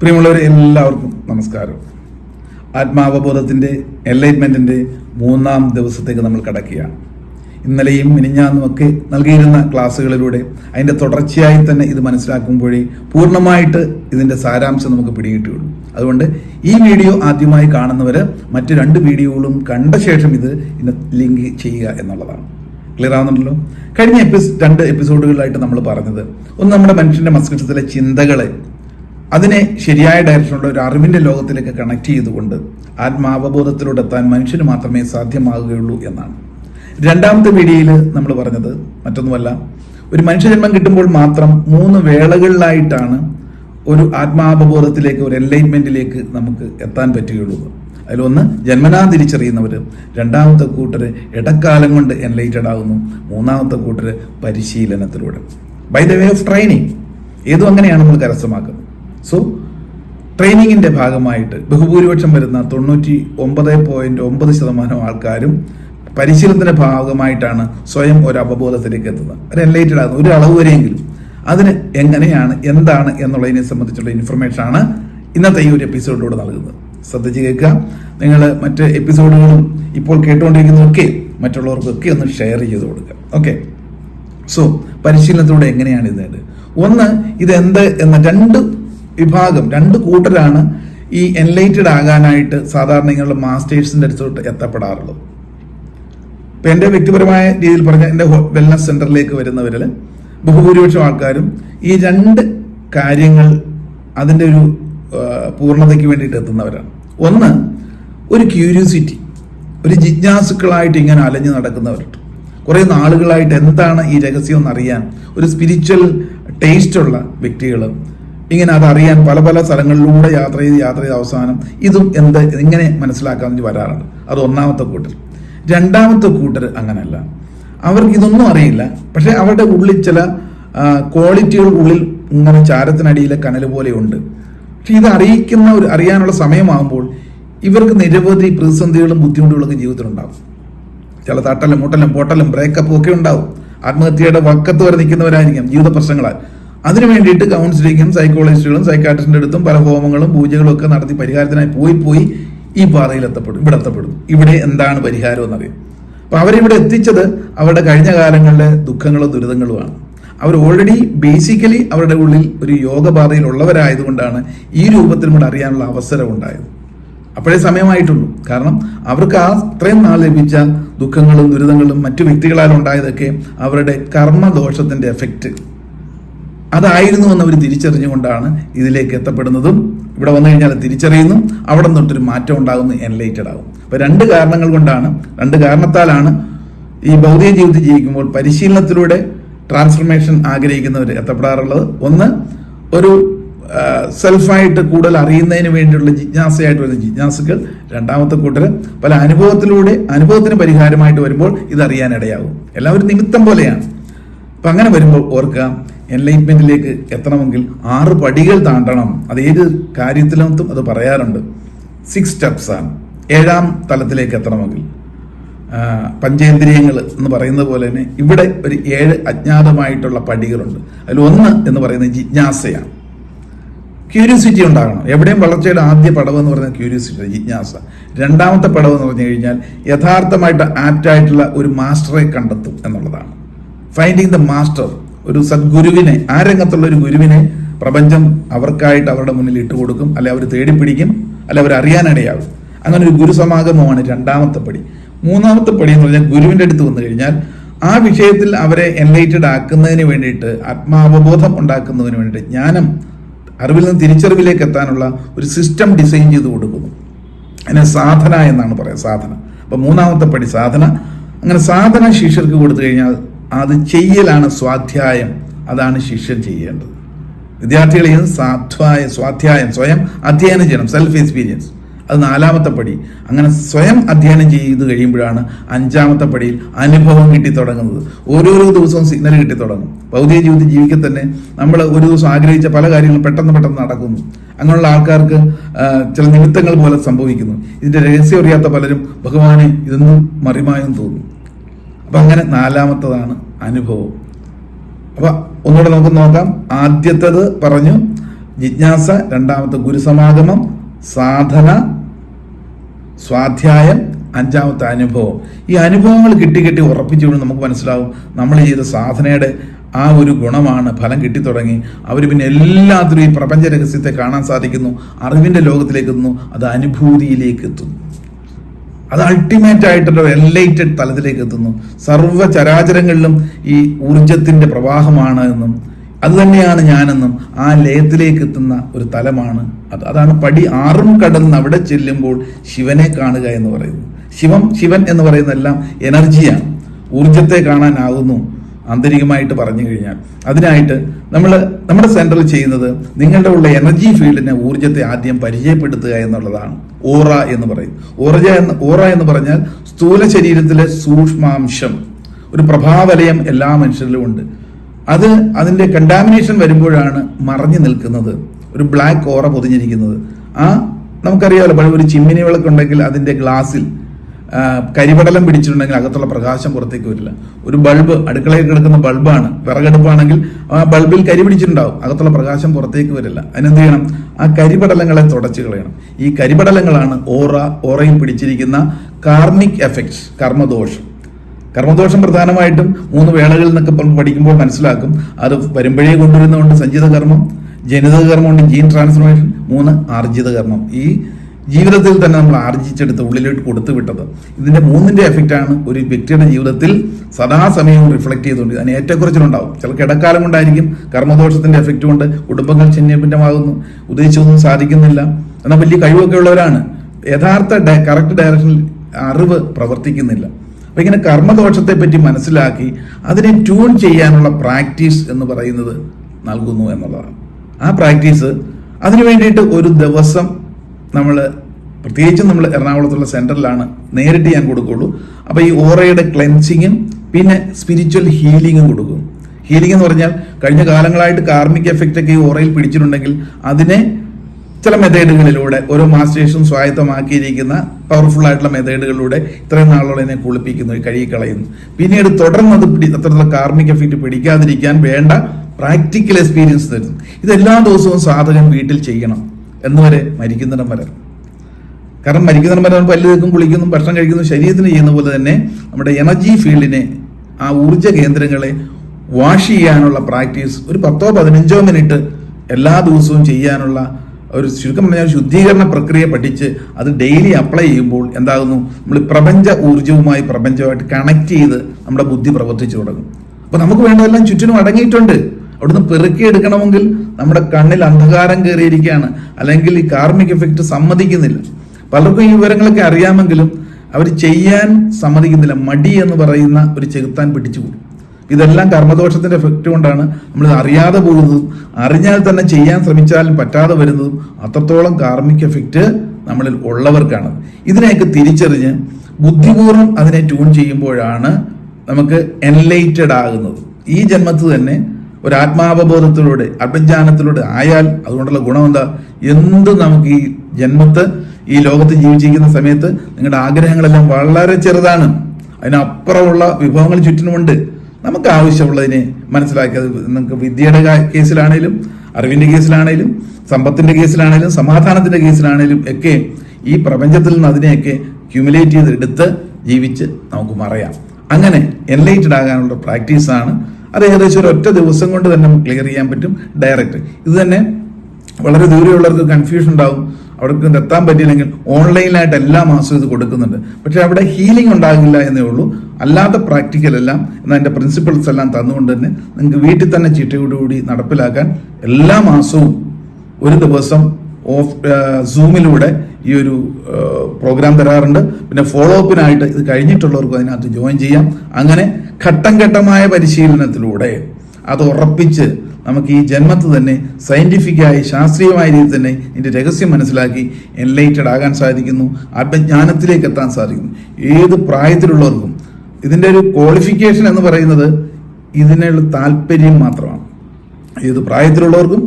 പ്രിയമുള്ളവരെ എല്ലാവർക്കും നമസ്കാരം. ആത്മാവബോധത്തിന്റെ എൻലൈറ്റ്മെന്റിന്റെ മൂന്നാം ദിവസത്തേക്ക് നമ്മൾ കടക്കുകയാണ്. ഇന്നലെയും മിനിഞ്ഞാന്നുമൊക്കെ നൽകിയിരുന്ന ക്ലാസ്സുകളിലൂടെ അതിന്റെ തുടർച്ചയായി തന്നെ ഇത് മനസ്സിലാക്കുമ്പോഴേ പൂർണമായിട്ട് ഇതിന്റെ സാരാംശം നമുക്ക് പിടികിട്ടുകയുള്ളൂ അതുകൊണ്ട് ഈ വീഡിയോ ആദ്യമായി കാണുന്നവർ മറ്റു രണ്ട് വീഡിയോകളും കണ്ട ശേഷം ഇത് ഇന്ന് ലിങ്ക് ചെയ്യുക എന്നുള്ളതാണ്. ക്ലിയർ ആവുന്നുണ്ടല്ലോ? കഴിഞ്ഞ എപ്പിസ് രണ്ട് എപ്പിസോഡുകളിലായിട്ട് നമ്മൾ പറഞ്ഞത് ഒന്ന് നമ്മുടെ മനുഷ്യന്റെ മസ്തിഷ്കത്തിലെ ചിന്തകളെ അതിനെ ശരിയായ ഡയറക്ഷനുള്ള ഒരു അറിവിന്റെ ലോകത്തിലേക്ക് കണക്ട് ചെയ്തുകൊണ്ട് ആത്മാവബോധത്തിലൂടെ എത്താൻ മനുഷ്യന് മാത്രമേ സാധ്യമാകുകയുള്ളൂ എന്നാണ്. രണ്ടാമത്തെ വീഡിയോയിൽ നമ്മൾ പറഞ്ഞത് മറ്റൊന്നുമല്ല. ഒരു മനുഷ്യജന്മം കിട്ടുമ്പോൾ മാത്രം മൂന്ന് വേളകളിലായിട്ടാണ് ഒരു ആത്മാവബോധത്തിലേക്ക് ഒരു എൻലൈൻമെന്റിലേക്ക് നമുക്ക് എത്താൻ പറ്റുകയുള്ളൂ. അതിലൊന്ന് ജന്മനാ തിരിച്ചറിയുന്നവർ രണ്ടാമത്തെ കൂട്ടർ ഇടക്കാലം കൊണ്ട് എൻലൈറ്റഡ് ആകുന്നു മൂന്നാമത്തെ കൂട്ടർ പരിശീലനത്തിലൂടെ. By the way of training ഏതും അങ്ങനെയാണ് നമ്മൾ കരസ്ഥമാക്കുന്നത്. സോ ട്രെയിനിങ്ങിന്റെ ഭാഗമായിട്ട് ബഹുഭൂരിപക്ഷം വരുന്ന തൊണ്ണൂറ്റി ഒമ്പത് പോയിന്റ് ഒമ്പത് ശതമാനം ആൾക്കാരും പരിശീലനത്തിന്റെ ഭാഗമായിട്ടാണ് സ്വയം ഒരു അവബോധത്തിലേക്ക് എത്തുന്നത്. ഒരു എൻലൈറ്റഡ് ആകുന്നത് ഒരു അളവ് വരെയെങ്കിലും. അതിന് എങ്ങനെയാണ് എന്താണ് എന്നുള്ളതിനെ സംബന്ധിച്ചുള്ള ഇൻഫർമേഷൻ ആണ് ഇന്നത്തെ ഈ ഒരു എപ്പിസോഡിലൂടെ നൽകുന്നത്. ശ്രദ്ധിച്ച് കേൾക്കുക. നിങ്ങൾ മറ്റ് എപ്പിസോഡുകളും ഇപ്പോൾ കേട്ടുകൊണ്ടിരിക്കുന്നതൊക്കെ മറ്റുള്ളവർക്കൊക്കെ ഒന്ന് ഷെയർ ചെയ്ത് കൊടുക്കുക. ഓക്കെ സോ പരിശീലനത്തിലൂടെ എങ്ങനെയാണ് ഇത് ഒന്ന് ഇത് എന്ത് എന്ന രണ്ട് വിഭാഗം രണ്ട് കൂട്ടരാണ് ഈ എൻലൈറ്റഡ് ആകാനായിട്ട് സാധാരണ ഇങ്ങനെയുള്ള മാസ്റ്റേഴ്സിന്റെ അടുത്തോട്ട് എത്തപ്പെടാറുള്ളത്. ഇപ്പൊ എന്റെ വ്യക്തിപരമായ രീതിയിൽ പറഞ്ഞ എന്റെ വെൽനസ് സെന്ററിലേക്ക് വരുന്നവരിൽ ബഹുഭൂരിപക്ഷം ആൾക്കാരും ഈ രണ്ട് കാര്യങ്ങൾ അതിന്റെ ഒരു പൂർണതയ്ക്ക് വേണ്ടിയിട്ട് എത്തുന്നവരാണ്. ഒന്ന് ഒരു ക്യൂരിയോസിറ്റി ഒരു ജിജ്ഞാസുക്കളായിട്ട് ഇങ്ങനെ അലഞ്ഞു നടക്കുന്നവരുണ്ട്. കുറേ നാളുകളായിട്ട് എന്താണ് ഈ രഹസ്യം എന്നറിയാൻ ഒരു സ്പിരിച്വൽ ടേസ്റ്റുള്ള വ്യക്തികൾ ഇങ്ങനെ അതറിയാൻ പല പല സ്ഥലങ്ങളിലൂടെ യാത്ര ചെയ്ത് യാത്ര ചെയ്ത് അവസാനം ഇതും എന്ത് ഇങ്ങനെ മനസ്സിലാക്കാമെന്ന് വരാറുണ്ട്. അത് ഒന്നാമത്തെ കൂട്ടർ. രണ്ടാമത്തെ കൂട്ടർ അങ്ങനെയല്ല അവർക്ക് ഇതൊന്നും അറിയില്ല. പക്ഷെ അവരുടെ ഉള്ളിൽ ചില ക്വാളിറ്റികൾ ഉള്ളിൽ ഇങ്ങനെ ചാരത്തിനടിയിലെ കനൽ പോലെയുണ്ട് പക്ഷെ ഇത് അറിയിക്കുന്ന ഒരു അറിയാനുള്ള സമയമാകുമ്പോൾ ഇവർക്ക് നിരവധി പ്രതിസന്ധികളും ബുദ്ധിമുട്ടുകളൊക്കെ ജീവിതത്തിലുണ്ടാകും. ചില തട്ടലും മുട്ടലും പൊട്ടലും ബ്രേക്കപ്പും ഒക്കെ ഉണ്ടാവും ആത്മഹത്യയുടെ വക്കത്ത് വരെ നിൽക്കുന്നവരായിരിക്കാം ജീവിത പ്രശ്നങ്ങളാൽ. അതിനു വേണ്ടിയിട്ട് കൗൺസിലിങ്ങും സൈക്കോളജിസ്റ്റുകളും സൈക്കാട്രിസ്റ്റിന്റെ അടുത്തും പല ഹോമങ്ങളും പൂജകളും ഒക്കെ നടത്തി പരിഹാരത്തിനായി പോയി പോയി ഈ പാതയിൽ എത്തപ്പെടും ഇവിടെ എത്തപ്പെടും. ഇവിടെ എന്താണ് പരിഹാരം എന്നറിയാം. അപ്പൊ അവരിവിടെ എത്തിച്ചത് അവരുടെ കഴിഞ്ഞ കാലങ്ങളിലെ ദുഃഖങ്ങളും ദുരിതങ്ങളുമാണ്. അവർ ഓൾറെഡി ബേസിക്കലി അവരുടെ ഉള്ളിൽ ഒരു യോഗബാധയിലുള്ളവരായതുകൊണ്ടാണ് ഈ രൂപത്തിൽ കൂടെ അറിയാനുള്ള അവസരം ഉണ്ടായത്. അപ്പോഴേ സമയമായിട്ടുള്ളൂ. കാരണം അവർക്ക് ആ അത്രയും നാൾ ലഭിച്ച ദുഃഖങ്ങളും ദുരിതങ്ങളും മറ്റു വ്യക്തികളാൽ ഉണ്ടായതൊക്കെ അവരുടെ കർമ്മദോഷത്തിന്റെ എഫക്റ്റ് അതായിരുന്നു എന്ന് അവർ തിരിച്ചറിഞ്ഞുകൊണ്ടാണ് ഇതിലേക്ക് എത്തപ്പെടുന്നതും. ഇവിടെ വന്നു കഴിഞ്ഞാൽ തിരിച്ചറിയുന്നു. അവിടെ തൊട്ടൊരു മാറ്റം ഉണ്ടാകുന്നു എൻലൈറ്റഡ് ആകും അപ്പോൾ രണ്ട് കാരണങ്ങൾ കൊണ്ടാണ് രണ്ട് കാരണത്താലാണ് ഈ ഭൗതിക ജീവിതത്തിൽ ജീവിക്കുമ്പോൾ പരിശീലനത്തിലൂടെ ട്രാൻസ്ഫർമേഷൻ ആഗ്രഹിക്കുന്നവർ എത്തപ്പെടാറുള്ളത്. ഒന്ന് ഒരു സെൽഫായിട്ട് കൂടുതൽ അറിയുന്നതിന് വേണ്ടിയുള്ള ജിജ്ഞാസയായിട്ട് വരുന്ന ജിജ്ഞാസുകൾ. രണ്ടാമത്തെ കൂട്ടർ പല അനുഭവത്തിലൂടെ അനുഭവത്തിന് പരിഹാരമായിട്ട് വരുമ്പോൾ ഇത് അറിയാൻ ഇടയാകും എല്ലാം ഒരു നിമിത്തം പോലെയാണ്. അപ്പൊ അങ്ങനെ വരുമ്പോൾ ഓർക്കുക എൻലൈറ്റ്മെന്റിലേക്ക് എത്തണമെങ്കിൽ ആറ് പടികൾ താണ്ടണം. അത് ഏത് കാര്യത്തിലും അത് പറയാറുണ്ട്. സിക്സ് സ്റ്റെപ്സാണ് ഏഴാം തലത്തിലേക്ക് എത്തണമെങ്കിൽ. പഞ്ചേന്ദ്രിയങ്ങൾ എന്ന് പറയുന്നത് പോലെ തന്നെ ഇവിടെ ഒരു ഏഴ് അജ്ഞാതമായിട്ടുള്ള പടികളുണ്ട്. അതിൽ ഒന്ന് എന്ന് പറയുന്നത് ജിജ്ഞാസയാണ്. ക്യൂരിയോസിറ്റി ഉണ്ടാകണം. എവിടെയും വളർച്ചയുടെ ആദ്യ പടവ് എന്ന് പറയുന്നത് ക്യൂരിയോസിറ്റി ജിജ്ഞാസ. രണ്ടാമത്തെ പടവ് എന്ന് പറഞ്ഞു കഴിഞ്ഞാൽ യഥാർത്ഥമായിട്ട് ആപ്റ്റായിട്ടുള്ള ഒരു മാസ്റ്ററെ കണ്ടെത്തും എന്നുള്ളതാണ്. ഫൈൻഡിങ് ദ മാസ്റ്റർ ഒരു സദ്ഗുരുവിനെ ആ രംഗത്തുള്ള ഒരു ഗുരുവിനെ പ്രപഞ്ചം അവർക്കായിട്ട് അവരുടെ മുന്നിൽ ഇട്ടുകൊടുക്കും അല്ലെ അവർ തേടിപ്പിടിക്കും അല്ലെ അവർ അറിയാനിടയാകും. അങ്ങനെ ഒരു ഗുരുസമാഗമമാണ് രണ്ടാമത്തെ പടി. മൂന്നാമത്തെ പടി എന്ന് പറഞ്ഞാൽ ഗുരുവിന്റെ അടുത്ത് വന്നു കഴിഞ്ഞാൽ ആ വിഷയത്തിൽ അവരെ എൻലൈറ്റഡ് ആക്കുന്നതിന് വേണ്ടിയിട്ട് ആത്മാവബോധം ഉണ്ടാക്കുന്നതിന് വേണ്ടിയിട്ട് ജ്ഞാനം അറിവിൽ നിന്ന് തിരിച്ചറിവിലേക്ക് എത്താനുള്ള ഒരു സിസ്റ്റം ഡിസൈൻ ചെയ്ത് കൊടുക്കുന്നു. അതിനെ സാധന എന്നാണ് പറയുക സാധന. അപ്പൊ മൂന്നാമത്തെ പടി സാധന. അങ്ങനെ സാധന ശിഷ്യർക്ക് കൊടുത്തു കഴിഞ്ഞാൽ അത് ചെയ്യലാണ് സ്വാധ്യായം. അതാണ് ശിഷ്യൻ ചെയ്യേണ്ടത്. വിദ്യാർത്ഥികളെയും സാധ്വായ സ്വാധ്യായം സ്വയം അധ്യയനം ചെയ്യണം. സെൽഫ് എക്സ്പീരിയൻസ് അത് നാലാമത്തെ പടി. അങ്ങനെ സ്വയം അധ്യയനം ചെയ്ത് കഴിയുമ്പോഴാണ് അഞ്ചാമത്തെ പടിയിൽ അനുഭവം കിട്ടി തുടങ്ങുന്നത്. ഓരോരോ ദിവസവും സിഗ്നൽ കിട്ടി തുടങ്ങും. ഭൗതിക ജീവിതത്തിൽ ജീവിക്കെ തന്നെ നമ്മൾ ഒരു ദിവസം ആഗ്രഹിച്ച പല കാര്യങ്ങളും പെട്ടെന്ന് പെട്ടെന്ന് നടക്കുന്നു. അങ്ങനെയുള്ള ആൾക്കാർക്ക് ചില നിമിത്തങ്ങൾ പോലെ സംഭവിക്കുന്നു. ഇതിന്റെ രഹസ്യം അറിയാത്ത പലരും ഭഗവാനെ ഇതൊന്നും മറിമായെന്ന് തോന്നുന്നു. അപ്പൊ അങ്ങനെ നാലാമത്തതാണ് അനുഭവം. അപ്പൊ ഒന്നുകൂടെ നമുക്ക് നോക്കാം. ആദ്യത്തേത് പറഞ്ഞു ജിജ്ഞാസ രണ്ടാമത്തെ ഗുരുസമാഗമം സാധന സ്വാധ്യായം അഞ്ചാമത്തെ അനുഭവം. ഈ അനുഭവങ്ങൾ കിട്ടി കിട്ടി ഉറപ്പിച്ചുകൊണ്ട് നമുക്ക് മനസ്സിലാവും നമ്മൾ ചെയ്ത സാധനയുടെ ആ ഒരു ഗുണമാണ് ഫലം കിട്ടിത്തുടങ്ങി അവർ പിന്നെ എല്ലാത്തിലും ഈ പ്രപഞ്ച രഹസ്യത്തെ കാണാൻ സാധിക്കുന്നു അറിവിന്റെ ലോകത്തിലേക്ക് എത്തുന്നു അത് അനുഭൂതിയിലേക്ക് എത്തുന്നു. അത് അൾട്ടിമേറ്റ് ആയിട്ടുള്ള എൻലൈറ്റഡ് തലത്തിലേക്ക് എത്തുന്നു. സർവ ചരാചരങ്ങളിലും ഈ ഊർജത്തിന്റെ പ്രവാഹമാണ് എന്നും അത് തന്നെയാണ് ഞാനെന്നും ആ ലയത്തിലേക്ക് എത്തുന്ന ഒരു തലമാണ് അത്. അതാണ് പടി ആറും കടന്ന് അവിടെ ചെല്ലുമ്പോൾ ശിവനെ കാണുക എന്ന് പറയുന്നത്. ശിവം ശിവൻ എന്ന് പറയുന്നതെല്ലാം എനർജിയാണ് ഊർജത്തെ കാണാനാകുന്നു. ആന്തരികമായിട്ട് പറഞ്ഞു കഴിഞ്ഞാൽ അതിനായിട്ട് നമ്മൾ നമ്മുടെ സെന്ററിൽ ചെയ്യുന്നത് നിങ്ങളുടെ ഉള്ള എനർജി ഫീൽഡിനെ ഊർജത്തെ ആദ്യം പരിചയപ്പെടുത്തുക എന്നുള്ളതാണ്. ഓറ എന്ന് പറയും. ഓർജ എന്ന് ഓറ എന്ന് പറഞ്ഞാൽ സ്ഥൂല ശരീരത്തിലെ സൂക്ഷ്മാംശം. ഒരു പ്രഭാവലയം എല്ലാ മനുഷ്യരിലും ഉണ്ട്. അത് അതിന്റെ കണ്ടാമിനേഷൻ വരുമ്പോഴാണ് മറഞ്ഞു നിൽക്കുന്നത്. ഒരു ബ്ലാക്ക് ഓറ പൊതിഞ്ഞിരിക്കുന്നത്. ആ നമുക്കറിയാമല്ലോ പഴയ ഒരു ചിമ്മിനി വിളക്കുണ്ടെങ്കിൽ അതിന്റെ ഗ്ലാസ്സിൽ കരിപടലം പിടിച്ചിട്ടുണ്ടെങ്കിൽ അകത്തുള്ള പ്രകാശം പുറത്തേക്ക് വരില്ല. ഒരു ബൾബ് അടുക്കളയിൽ കിടക്കുന്ന ബൾബാണ്. വിറകടുപ്പാണെങ്കിൽ ആ ബൾബിൽ കരി പിടിച്ചിട്ടുണ്ടാവും. അകത്തുള്ള പ്രകാശം പുറത്തേക്ക് വരില്ല. അതിനെന്ത് ചെയ്യണം? ആ കരിപടലങ്ങളെ തുടച്ചു കളയണം. ഈ കരിപടലങ്ങളാണ് ഓറ ഓറയിൽ പിടിച്ചിരിക്കുന്ന കാർമിക് എഫക്ട്സ് കർമ്മദോഷം. കർമ്മദോഷം പ്രധാനമായിട്ടും മൂന്ന് വേളകളിൽ നിന്നൊക്കെ പഠിക്കുമ്പോൾ മനസ്സിലാക്കും. അത് വരുമ്പോഴേ കൊണ്ടുവരുന്നതുകൊണ്ട് സഞ്ചിത കർമ്മം ജനിത കർമ്മമുണ്ട് ജീൻ ട്രാൻസ്ഫോർമേഷൻ മൂന്ന് ആർജിത കർമ്മം ഈ ജീവിതത്തിൽ തന്നെ നമ്മൾ ആർജിച്ചെടുത്ത് ഉള്ളിലോട്ട് കൊടുത്തു വിട്ടത്. ഇതിന്റെ മൂന്നിന്റെ എഫക്റ്റ് ആണ് ഒരു വ്യക്തിയുടെ ജീവിതത്തിൽ സദാസമയവും റിഫ്ലക്ട് ചെയ്തുകൊണ്ട് അതിന് ഏറ്റക്കുറച്ചിലുണ്ടാവും. ചിലർക്ക് ഇടക്കാലം കൊണ്ടായിരിക്കും കർമ്മദോഷത്തിന്റെ എഫക്റ്റ് കൊണ്ട് കുടുംബങ്ങൾ ചിഹ്നഭിന്നമാകുന്നു ഉദ്ദേശിച്ചൊന്നും സാധിക്കുന്നില്ല. എന്നാൽ വലിയ കഴിവൊക്കെ ഉള്ളവരാണ്. യഥാർത്ഥ കറക്റ്റ് ഡയറക്ഷനിൽ അറിവ് പ്രവർത്തിക്കുന്നില്ല. അപ്പൊ ഇങ്ങനെ കർമ്മദോഷത്തെ പറ്റി മനസ്സിലാക്കി അതിനെ ട്യൂൺ ചെയ്യാനുള്ള പ്രാക്ടീസ് എന്ന് പറയുന്നത് നൽകുന്നു എന്നുള്ളതാണ്. ആ പ്രാക്ടീസ് അതിനു വേണ്ടിയിട്ട് ഒരു ദിവസം നമ്മൾ പ്രത്യേകിച്ചും നമ്മൾ എറണാകുളത്തുള്ള സെന്ററിലാണ് നേരിട്ട് ഞാൻ കൊടുക്കുള്ളൂ. അപ്പോൾ ഈ ഓറയുടെ ക്ലെൻസിങ്ങും പിന്നെ സ്പിരിച്വൽ ഹീലിങ്ങും കൊടുക്കും. ഹീലിംഗ് എന്ന് പറഞ്ഞാൽ കഴിഞ്ഞ കാലങ്ങളായിട്ട് കാർമിക് എഫക്റ്റ് ഒക്കെ ഈ ഓറയിൽ പിടിച്ചിട്ടുണ്ടെങ്കിൽ അതിനെ ചില മെത്തേഡുകളിലൂടെ ഓരോ മാസ്റ്റേഴ്സും സ്വായത്തമാക്കിയിരിക്കുന്ന പവർഫുൾ ആയിട്ടുള്ള മെത്തേഡുകളിലൂടെ ഇത്രയും നാളോളം എന്നെ കുളിപ്പിക്കുന്നു കഴുകിക്കളയുന്നു. പിന്നീട് തുടർന്ന് അത് പിടി അത്തരത്തിലുള്ള കാർമിക് എഫക്റ്റ് പിടിക്കാതിരിക്കാൻ വേണ്ട പ്രാക്ടിക്കൽ എക്സ്പീരിയൻസ് തരുന്നു. ഇതെല്ലാ ദിവസവും സാധകൻ വീട്ടിൽ ചെയ്യണം. എന്നുവരെ മരിക്കുന്നിടം വരെ. കാരണം മരിക്കുന്നിടം വരെ പല്ല് തേക്കും കുളിക്കുന്നു ഭക്ഷണം കഴിക്കുന്നു ശരീരത്തിന് ചെയ്യുന്ന പോലെ തന്നെ നമ്മുടെ എനർജി ഫീൽഡിനെ ആ ഊർജ കേന്ദ്രങ്ങളെ വാഷ് ചെയ്യാനുള്ള പ്രാക്ടീസ് ഒരു പത്തോ പതിനഞ്ചോ മിനിറ്റ് എല്ലാ ദിവസവും ചെയ്യാനുള്ള ഒരു ചുരുക്കം പറഞ്ഞാൽ ശുദ്ധീകരണ പ്രക്രിയ പഠിച്ച് അത് ഡെയിലി അപ്ലൈ ചെയ്യുമ്പോൾ എന്താകുന്നു? നമ്മൾ പ്രപഞ്ച ഊർജവുമായി പ്രപഞ്ചമായിട്ട് കണക്ട് ചെയ്ത് നമ്മുടെ ബുദ്ധി പ്രവർത്തിച്ചു തുടങ്ങും. അപ്പൊ നമുക്ക് വേണ്ടതെല്ലാം ചുറ്റിനും അടങ്ങിയിട്ടുണ്ട്. അവിടുന്ന് പെറുക്കിയെടുക്കണമെങ്കിൽ നമ്മുടെ കണ്ണിൽ അന്ധകാരം കയറിയിരിക്കുകയാണ്. അല്ലെങ്കിൽ ഈ കാർമിക് എഫക്റ്റ് സമ്മതിക്കുന്നില്ല. പലർക്കും ഈ വിവരങ്ങളൊക്കെ അറിയാമെങ്കിലും അവർ ചെയ്യാൻ സമ്മതിക്കുന്നില്ല. മടി എന്ന് പറയുന്ന ഒരു ചെകുത്താൻ പിടിച്ചുകൂടും. ഇതെല്ലാം കർമ്മദോഷത്തിന്റെ എഫക്റ്റ് കൊണ്ടാണ് നമ്മൾ അറിയാതെ പോകുന്നതും അറിഞ്ഞാൽ തന്നെ ചെയ്യാൻ ശ്രമിച്ചാലും പറ്റാതെ വരുന്നതും അത്രത്തോളം കാർമിക് എഫക്റ്റ് നമ്മളിൽ ഉള്ളവർക്കാണ്. ഇതിനെയൊക്കെ തിരിച്ചറിഞ്ഞ് ബുദ്ധിപൂർവം അതിനെ ട്യൂൺ ചെയ്യുമ്പോഴാണ് നമുക്ക് എൻലൈറ്റഡ് ആകുന്നത്. ഈ ജന്മത്ത് തന്നെ ഒരു ആത്മാവബോധത്തിലൂടെ ആത്മജ്ഞാനത്തിലൂടെ ആയാൽ അതുകൊണ്ടുള്ള ഗുണം എന്താ എന്ത് നമുക്ക് ഈ ജന്മത്ത് ഈ ലോകത്ത് ജീവിച്ചിരിക്കുന്ന സമയത്ത് നിങ്ങളുടെ ആഗ്രഹങ്ങളെല്ലാം വളരെ ചെറുതാണ്. അതിനപ്പുറമുള്ള വിഭവങ്ങൾ ചുറ്റിനുമുണ്ട്. നമുക്ക് ആവശ്യമുള്ളതിനെ മനസ്സിലാക്കിയത് നിങ്ങൾക്ക് വിദ്യയുടെ കേസിലാണേലും അറിവിന്റെ കേസിലാണേലും സമ്പത്തിന്റെ കേസിലാണേലും സമാധാനത്തിന്റെ കേസിലാണേലും ഒക്കെ ഈ പ്രപഞ്ചത്തിൽ നിന്ന് അതിനെയൊക്കെ ക്യുമുലേറ്റ് ചെയ്തെടുത്ത് ജീവിച്ച് നമുക്ക് മറയാം. അങ്ങനെ എൻലൈറ്റഡ് ആകാനുള്ള പ്രാക്ടീസാണ് അത് ഏകദേശം ഒരു ഒറ്റ ദിവസം കൊണ്ട് തന്നെ നമുക്ക് ക്ലിയർ ചെയ്യാൻ പറ്റും ഡയറക്റ്റ് ഇത് തന്നെ വളരെ ദൂരെയുള്ളവർക്ക് കൺഫ്യൂഷൻ ഉണ്ടാകും അവർക്ക് എത്താൻ പറ്റിയില്ലെങ്കിൽ ഓൺലൈനിലായിട്ട് എല്ലാ മാസവും ഇത് കൊടുക്കുന്നുണ്ട്. പക്ഷെ അവിടെ ഹീലിംഗ് ഉണ്ടാകില്ല എന്നേ ഉള്ളൂ. അല്ലാത്ത പ്രാക്ടിക്കൽ എല്ലാം അതിന്റെ പ്രിൻസിപ്പിൾസ് എല്ലാം തന്നുകൊണ്ട് തന്നെ നിങ്ങൾക്ക് വീട്ടിൽ തന്നെ ചിട്ടയോടുകൂടി നടപ്പിലാക്കാൻ എല്ലാ മാസവും ഒരു ദിവസം ഓഫ് സൂമിലൂടെ ഈ ഒരു പ്രോഗ്രാം തരാറുണ്ട്. പിന്നെ ഫോളോ അപ്പിനായിട്ട് ഇത് കഴിഞ്ഞിട്ടുള്ളവർക്ക് അതിനകത്ത് ജോയിൻ ചെയ്യാം. അങ്ങനെ ഘട്ടം ഘട്ടമായ പരിശീലനത്തിലൂടെ അത് ഉറപ്പിച്ച് നമുക്ക് ഈ ജന്മത്ത് തന്നെ സയന്റിഫിക്കായി ശാസ്ത്രീയമായ രീതിയിൽ തന്നെ ഇതിന്റെ രഹസ്യം മനസ്സിലാക്കി എൻലൈറ്റഡ് ആകാൻ സാധിക്കുന്നു ആത്മജ്ഞാനത്തിലേക്ക് എത്താൻ സാധിക്കുന്നു. ഏത് പ്രായത്തിലുള്ളവർക്കും ഇതിന്റെ ഒരു ക്വാളിഫിക്കേഷൻ എന്ന് പറയുന്നത് ഇതിനുള്ള താല്പര്യം മാത്രമാണ്. ഏത് പ്രായത്തിലുള്ളവർക്കും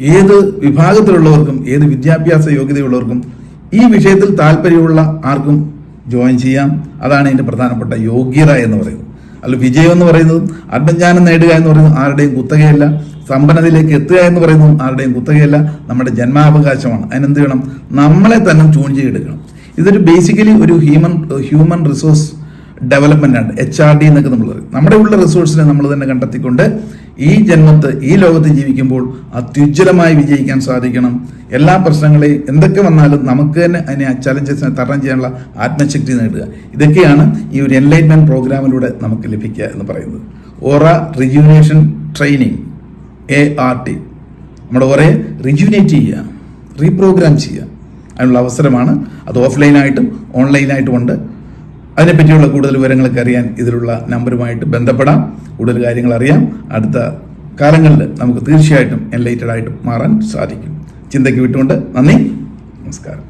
ഏത് വിഭാഗത്തിലുള്ളവർക്കും ഏത് വിദ്യാഭ്യാസ യോഗ്യതയുള്ളവർക്കും ഈ വിഷയത്തിൽ താല്പര്യമുള്ള ആർക്കും ജോയിൻ ചെയ്യാം. അതാണ് ഇതിന്റെ പ്രധാനപ്പെട്ട യോഗ്യത എന്ന് പറയുന്നത്. അല്ല വിജയം എന്ന് പറയുന്നതും ആത്മജ്ഞാനം നേടുക എന്ന് പറയുന്നത് ആരുടെയും കുത്തകയല്ല. സമ്പന്നതയിലേക്ക് എത്തുക എന്ന് പറയുന്നതും ആരുടെയും കുത്തകയല്ല. നമ്മുടെ ജന്മാവകാശമാണ്. അതിനെന്ത് വേണം നമ്മളെ തന്നെ ട്യൂൺ ചെയ്തെടുക്കണം. ഇതൊരു ബേസിക്കലി ഒരു ഹ്യൂമൻ ഹ്യൂമൻ റിസോഴ്സ് ഡെവലപ്മെന്റ് ആണ് എച്ച് ആർ ഡി എന്നൊക്കെ നമ്മൾ പറയും. നമ്മുടെ ഉള്ള റിസോഴ്സിനെ നമ്മൾ തന്നെ കണ്ടെത്തിക്കൊണ്ട് ഈ ജന്മത്ത് ഈ ലോകത്ത് ജീവിക്കുമ്പോൾ അത്യുജ്വലമായി വിജയിക്കാൻ സാധിക്കണം. എല്ലാ പ്രശ്നങ്ങളെയും എന്തൊക്കെ വന്നാലും നമുക്ക് തന്നെ അതിനെ ആ ചലഞ്ചസിനെ തരണം ചെയ്യാനുള്ള ആത്മശക്തി നേടുക. ഇതൊക്കെയാണ് ഈ ഒരു എൻലൈറ്റ്മെന്റ് പ്രോഗ്രാമിലൂടെ നമുക്ക് ലഭിക്കുക എന്ന് പറയുന്നത്. Aura rejuvenation training A R T നമ്മുടെ ഓറയെ റിജുവിനേറ്റ് ചെയ്യുക റീപ്രോഗ്രാം ചെയ്യുക. അതിനുള്ള അവസരമാണ്. അത് ഓഫ്ലൈനായിട്ടും ഓൺലൈനായിട്ടും ഉണ്ട്. അതിനെപ്പറ്റിയുള്ള കൂടുതൽ വിവരങ്ങളൊക്കെ അറിയാൻ ഇതിലുള്ള നമ്പറുമായിട്ട് ബന്ധപ്പെടാം. കൂടുതൽ കാര്യങ്ങൾ അറിയാം. അടുത്ത കാലങ്ങളിൽ നമുക്ക് തീർച്ചയായിട്ടും എൻലൈറ്റഡ് ആയിട്ട് മാറാൻ സാധിക്കും. ചിന്തയ്ക്ക് വിട്ടുകൊണ്ട് നന്ദി. നമസ്കാരം.